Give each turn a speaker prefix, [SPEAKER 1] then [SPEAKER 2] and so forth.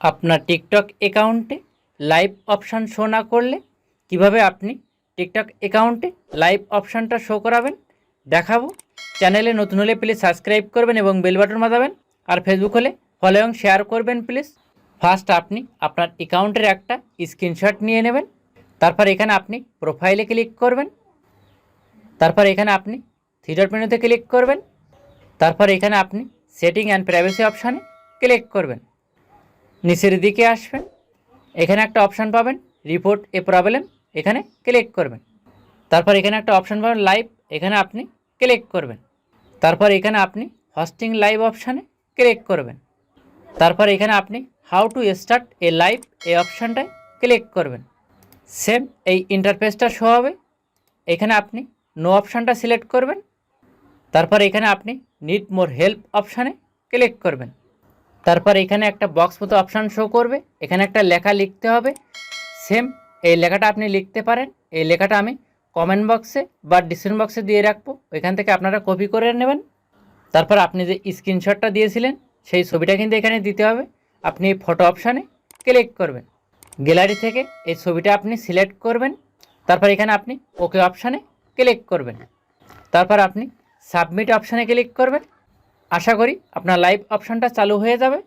[SPEAKER 1] আপনার টিকটক অ্যাকাউন্টে live option show না করলে কীভাবে আপনি টিকটক অ্যাকাউন্টে লাইভ অপশানটা শো করাবেন? দেখাবো। চ্যানেলে নতুন হলে প্লিজ সাবস্ক্রাইব করবেন এবং বেল বাটন বাজাবেন। আর ফেসবুক হলে ফলো এবং শেয়ার করবেন প্লিজ ফার্স্ট আপনি আপনার অ্যাকাউন্টের একটা স্ক্রিনশট নিয়ে নেবেন। তারপর এখানে আপনি প্রোফাইলে ক্লিক করবেন। তারপর এখানে আপনি থ্রিডট মেনুতে ক্লিক করবেন। তারপর এখানে আপনি সেটিং অ্যান্ড প্রাইভেসি অপশানে ক্লিক করবেন। নিচের দিকে আসবেন, এখানে একটা অপশান পাবেন রিপোর্ট এ প্রবলেম এখানে ক্লিক করবেন। তারপর এখানে একটা অপশান পাবেন লাইভ এখানে আপনি ক্লিক করবেন। তারপর এখানে আপনি হোস্টিং লাইভ অপশানে ক্লিক করবেন। তারপর এখানে আপনি how to start a live এই অপশানটায় ক্লিক করবেন। সেম এই ইন্টারফেসটা শো হবে। এখানে আপনি নো অপশানটা সিলেক্ট করবেন। তারপর এখানে আপনি নিড মোর হেল্প অপশানে ক্লিক করবেন। তারপর এখানে একটা বক্স মতো অপশান শো করবে। এখানে একটা লেখা লিখতে হবে। সেম এই লেখাটা আপনি লিখতে পারেন। এই লেখাটা আমি কমেন্ট বক্সে বা ডিসক্রিপশন বক্সে দিয়ে রাখব। এখান থেকে আপনারা কপি করে নেবেন। তারপর আপনি যে স্ক্রিনশটটা দিয়েছিলেন, সেই ছবিটা কিন্তু এখানে দিতে হবে। আপনি ফটো অপশানে ক্লিক করবেন। গ্যালারি থেকে এই ছবিটা আপনি সিলেক্ট করবেন। তারপর এখানে আপনি ওকে অপশানে ক্লিক করবেন। তারপর আপনি সাবমিট অপশানে ক্লিক করবেন। আশা করি আপনার লাইভ অপশানটা চালু হয়ে যাবে।